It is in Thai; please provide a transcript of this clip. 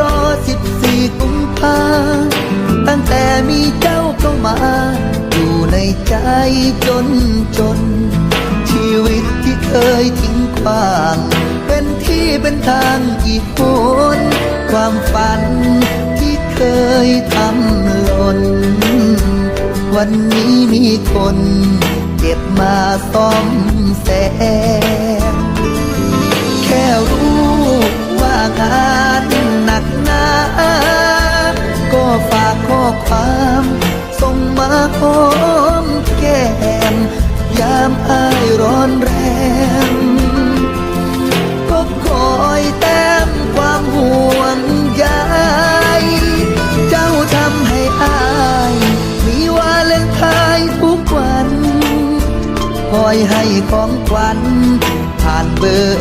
รอสิบสี่กุมภาตั้งแต่มีเจ้าเข้ามา อยู่ในใจจนจน ชีวิตที่เคยทิ้งขว้าง เป็นที่เป็นทางอีกคน ความฝันที่เคยทำหล่น วันนี้มีคน เก็บมาซ่อมแซม ก็ฝากข้อความส่งมาหอมแก้มยามอายร้อนแรงก็คอยแต้มความห่วงใยเจ้าทำให้อายมีวาเลนไทน์ทุกวัน คอยให้ของขวัญผ่านเบอร์